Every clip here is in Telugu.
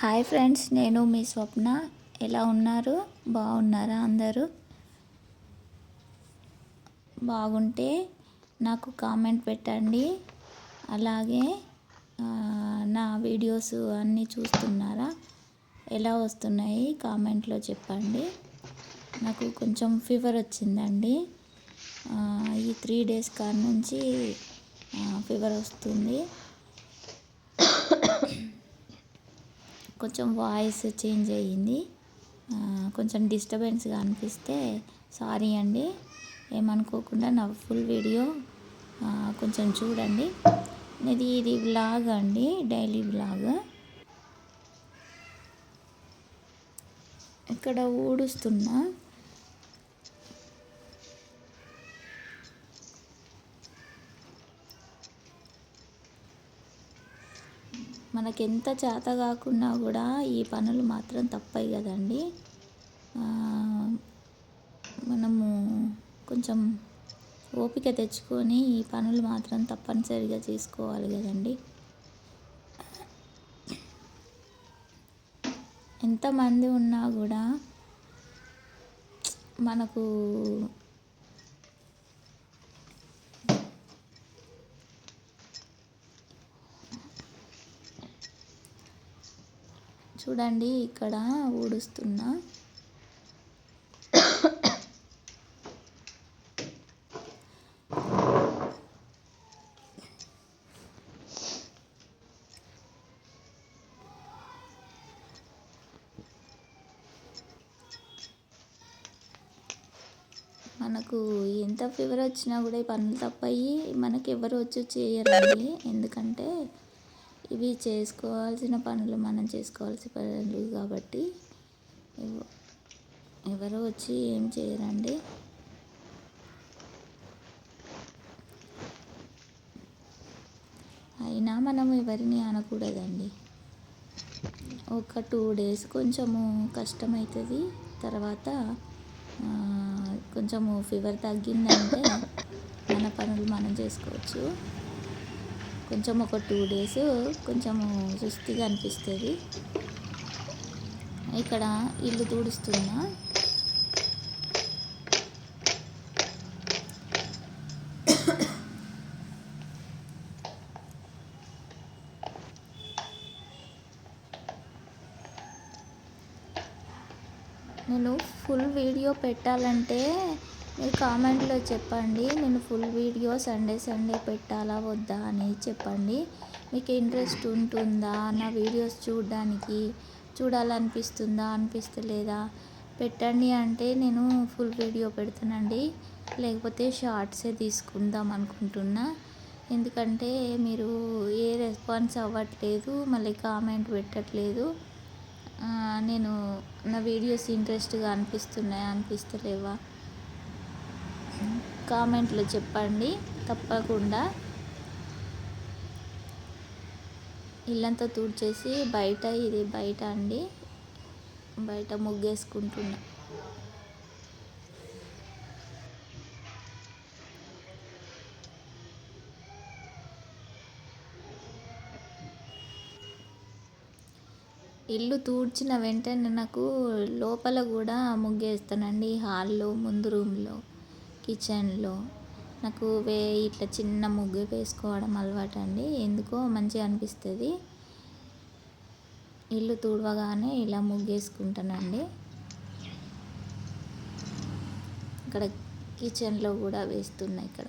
హాయ్ ఫ్రెండ్స్ నేను మీ స్వప్న. ఎలా ఉన్నారు? బాగున్నారా అందరూ? బాగుంటే నాకు కామెంట్ పెట్టండి. అలాగే నా వీడియోస్ అన్నీ చూస్తున్నారా? ఎలా వస్తున్నాయి? కామెంట్లో చెప్పండి. నాకు కొంచెం ఫీవర్ వచ్చిందండి. ఈ త్రీ డేస్ కాడ నుంచి ఫీవర్ వస్తుంది. కొంచెం వాయిస్ చేంజ్ అయ్యింది. కొంచెం డిస్టర్బెన్స్గా అనిపిస్తే సారీ అండి. ఏమనుకోకుండా నా ఫుల్ వీడియో కొంచెం చూడండి. ఇది ఇది వ్లాగ్ అండి డైలీ వ్లాగ్ ఇక్కడ ఊడుస్తున్నా. మనకి ఎంత చేత కాకున్నా కూడా ఈ పనులు మాత్రం తప్పాయి కదండి. మనము కొంచెం ఓపిక తెచ్చుకొని ఈ పనులు మాత్రం తప్పనిసరిగా చేసుకోవాలి కదండి. ఎంతమంది ఉన్నా కూడా మనకు చూడండి ఇక్కడ ఊడుస్తున్నా. మనకు ఎంత ఫీవర్ వచ్చినా కూడా ఈ పనులు తప్పయి మనకి ఎవరు వచ్చి చేయరండి. ఎందుకంటే ఇవి చేసుకోవాల్సిన పనులు మనం చేసుకోవాల్సిన పనులు కాబట్టి ఎవరు వచ్చి ఏం చేయరండి? అయినా మనం ఎవరిని అనకూడదండి. ఒక టూ డేస్ కొంచెము కష్టమవుతుంది తర్వాత కొంచెము ఫీవర్ తగ్గిందంటే మన పనులు మనం చేసుకోవచ్చు. కొంచెం ఒక టూ డేస్ కొంచెము సుస్థిగా అనిపిస్తుంది. ఇక్కడ ఇల్లు తుడుస్తున్నా. నేను ఫుల్ వీడియో పెట్టాలంటే మీరు కామెంట్లో చెప్పండి. నేను ఫుల్ వీడియో సండే సండే పెట్టాలా వద్దా అని చెప్పండి. మీకు ఇంట్రెస్ట్ ఉంటుందా నా వీడియోస్ చూడడానికి చూడాలనిపిస్తుందా అనిపిస్తలేదా? పెట్టండి అంటే నేను ఫుల్ వీడియో పెడతానండి. లేకపోతే షార్ట్సే తీసుకుందాం అనుకుంటున్నా. ఎందుకంటే మీరు ఏ రెస్పాన్స్ అవ్వట్లేదు మళ్ళీ కామెంట్ పెట్టట్లేదు. నేను నా వీడియోస్ ఇంట్రెస్ట్గా అనిపిస్తున్నాయా అనిపిస్తలేవా? కామెంట్లో చెప్పండి తప్పకుండా. ఇల్లంతా తుడిచేసి బయట ఇది బయట అండి. బయట ముగ్గేసుకుంటున్నా. ఇల్లు తూడ్చిన వెంటనే నాకు లోపల కూడా ముగ్గేస్తానండి హాల్లో ముందు రూమ్లో. కిచెన్లో నాకు వే ఇట్లా చిన్న ముగ్గు వేసుకోవడం అలవాటు అండి ఎందుకో మంచిగా అనిపిస్తుంది. ఇల్లు తుడవగానే ఇలా ముగ్గేసుకుంటానండి ఇక్కడ కిచెన్లో కూడా వేస్తున్నా ఇక్కడ.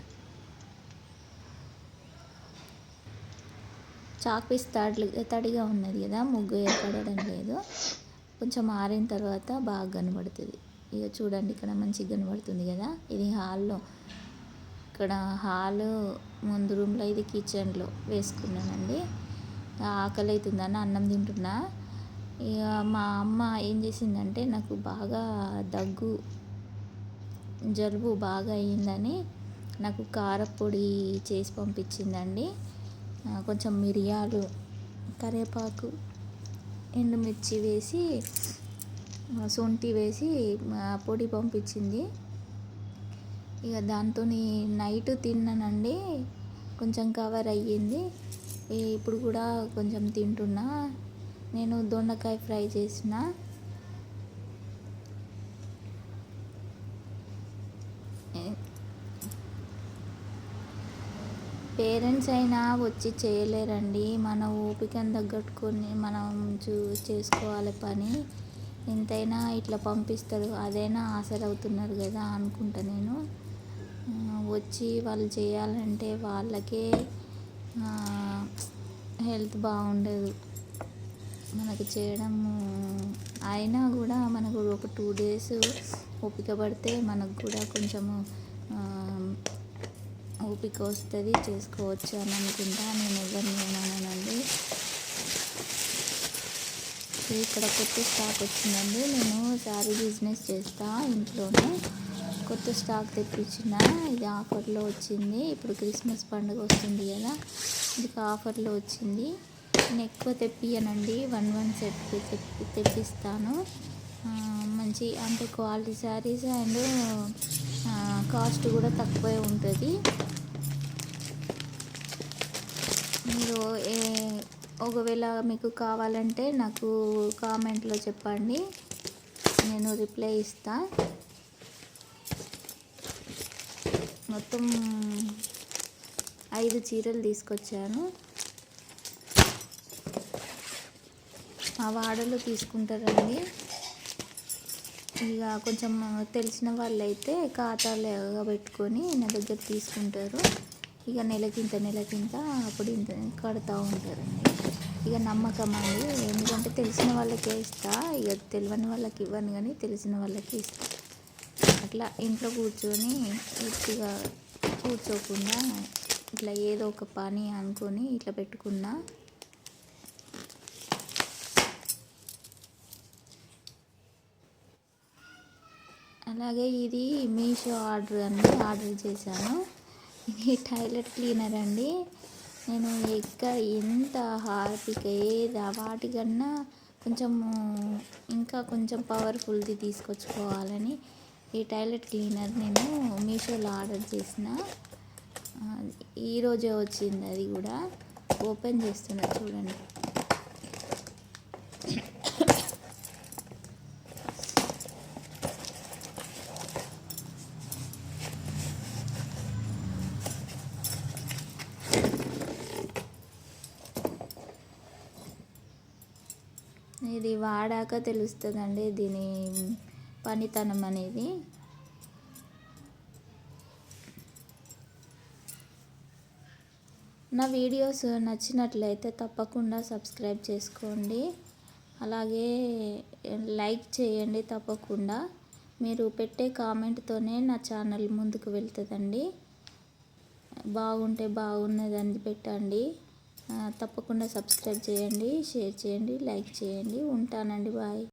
చాక్ పీస్ తడి తడిగా ఉన్నది కదా ముగ్గు ఏర్పడడం లేదు. కొంచెం ఆరిన తర్వాత బాగా కనబడుతుంది. ఇక చూడండి ఇక్కడ మంచిగా కనబడుతుంది కదా? ఇది హాల్లో. ఇక్కడ హాల్ ముందు రూమ్లో ఇది కిచెన్లో వేసుకున్నానండి. ఆకలి అవుతుందని అన్నం తింటున్నా. ఇక మా అమ్మ ఏం చేసిందంటే నాకు బాగా దగ్గు జలుబు బాగా అయ్యిందని నాకు కారపొడి చేసి పంపించిందండి. కొంచెం మిరియాలు కరివేపాకు ఎండుమిర్చి వేసి సొంటి వేసి పొడి పంపించింది. ఇక దాంతో నైట్ తిన్నానండి. కొంచెం కవర్ అయ్యింది. ఇప్పుడు కూడా కొంచెం తింటున్నా. నేను దొండకాయ ఫ్రై చేసిన. పేరెంట్స్ అయినా వచ్చి చేయలేరండి. మన ఓపికను తగ్గట్టుకొని మనం చూ చేసుకోవాలి పని. ఎంతైనా ఇట్లా పంపిస్తారు. అదైనా ఆశలవుతున్నారు కదా అనుకుంటా నేను. వచ్చి వాళ్ళు చేయాలంటే వాళ్ళకే హెల్త్ బాగుండదు. మనకు చేయడం అయినా కూడా మనకు ఒక టూ డేస్ ఓపిక పడితే మనకు కూడా కొంచెము ఓపిక వస్తుంది. చేసుకోవచ్చు అని అనుకుంటా. నేను ఎవరిని ఏమన్నానండి ఇక్కడ కొత్త స్టాక్ వచ్చిందండి. నేను శారీ బిజినెస్ చేస్తా ఇంట్లోనే. కొత్త స్టాక్ తెప్పించిన. ఇది ఆఫర్లో వచ్చింది. ఇప్పుడు క్రిస్మస్ పండుగ వస్తుంది కదా ఇది ఆఫర్లో వచ్చింది. నేను ఎక్కువ తెప్పియనండి వన్ వన్ సెట్ తెప్పి తెప్పిస్తాను. మంచి అంటే క్వాలిటీ శారీస్ అండ్ కాస్ట్ కూడా తక్కువే ఉంటుంది. మీరు ఏ ఒకవేళ మీకు కావాలంటే నాకు కామెంట్లో చెప్పండి. నేను రిప్లై ఇస్తా. మొత్తం ఐదు చీరలు తీసుకొచ్చాను. మా వాడలో తీసుకుంటారండి. ఇక కొంచెం తెలిసిన వాళ్ళైతే ఖాతాలుగా పెట్టుకొని నా దగ్గర తీసుకుంటారు. ఇక నెలకింత నెలకింత అప్పుడు ఇంత కడుతూ ఉంటారండి. ఇక నమ్మకం అండి ఎందుకంటే తెలిసిన వాళ్ళకే ఇస్తా. ఇక తెలియని వాళ్ళకి ఇవ్వను కానీ తెలిసిన వాళ్ళకి ఇస్తా. అట్లా ఇంట్లో కూర్చొని పూర్తిగా కూర్చోకుండా ఇట్లా ఏదో ఒక పని అనుకొని ఇట్లా పెట్టుకున్నా అలాగే ఇది మీషో ఆర్డర్ అండి. ఆర్డర్ చేశాను. ఇది టాయిలెట్ క్లీనర్ అండి. నేను ఎక్కడ ఎంత హార్పిక ఏది? వాటికన్నా కొంచెము ఇంకా కొంచెం పవర్ఫుల్ది తీసుకొచ్చుకోవాలని ఈ టాయిలెట్ క్లీనర్ నేను మీషోలో ఆర్డర్ చేసిన. ఈరోజే వచ్చింది అది కూడా. ఓపెన్ చేస్తున్నా చూడండి. ఇది వాడాక తెలుస్తుందండి దీని పనితనం అనేది. నా వీడియోస్ నచ్చినట్లయితే తప్పకుండా సబ్స్క్రైబ్ చేసుకోండి. అలాగే లైక్ చేయండి తప్పకుండా. మీరు పెట్టే కామెంట్తోనే నా ఛానల్ ముందుకు వెళ్తుందండి. బాగుంటే బాగున్నదని పెట్టండి. తప్పకుండా సబ్స్క్రైబ్ చేయండి షేర్ చేయండి లైక్ చేయండి. ఉంటానండి బాయ్.